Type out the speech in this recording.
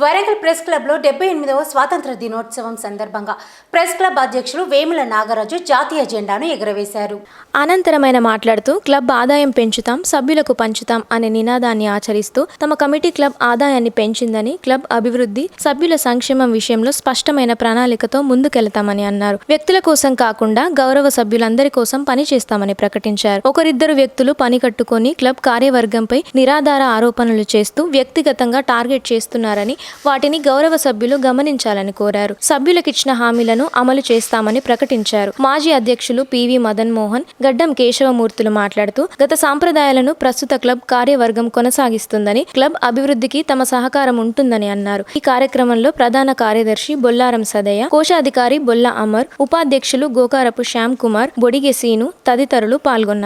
Warangal press క్లబ్లో డెబ్బై ఎనిమిదవ స్వాతంత్ర దినోత్సవం సందర్భంగా ప్రెస్ క్లబ్ అధ్యక్షులు వేముల నాగరాజు జాతీయ జెండాను ఎగురవేశారు. అనంతరమైన మాట్లాడుతూ క్లబ్ ఆదాయం పెంచుతాం సభ్యులకు పంచుతాం అనే నినాదాన్ని ఆచరిస్తూ తమ కమిటీ క్లబ్ ఆదాయాన్ని పెంచిందని క్లబ్ అభివృద్ధి సభ్యుల సంక్షేమం విషయంలో స్పష్టమైన ప్రణాళికతో ముందుకెళ్తామని అన్నారు. వ్యక్తుల కోసం కాకుండా గౌరవ సభ్యులందరి కోసం పని చేస్తామని ప్రకటించారు. ఒకరిద్దరు వ్యక్తులు పని కట్టుకొని క్లబ్ కార్యవర్గంపై నిరాధార ఆరోపణలు చేస్తూ వ్యక్తిగతంగా టార్గెట్ చేస్తున్నారని వాటిని గౌరవ సభ్యులు గమనించాలని కోరారు. సభ్యులకిచ్చిన హామీలను అమలు చేస్తామని ప్రకటించారు. మాజీ అధ్యక్షులు పివి మదన్ మోహన్ గడ్డం కేశవమూర్తులు మాట్లాడుతూ గత సాంప్రదాయాలను ప్రస్తుత క్లబ్ కార్యవర్గం కొనసాగిస్తుందని క్లబ్ అభివృద్ధికి తమ సహకారం ఉంటుందని అన్నారు. ఈ కార్యక్రమంలో ప్రధాన కార్యదర్శి బొల్లారం సదయ్య కోశాధికారి బొల్ల అమర్ ఉపాధ్యక్షులు గోకారపు శ్యామ్ కుమార్ బొడిగె సీను తదితరులు పాల్గొన్నారు.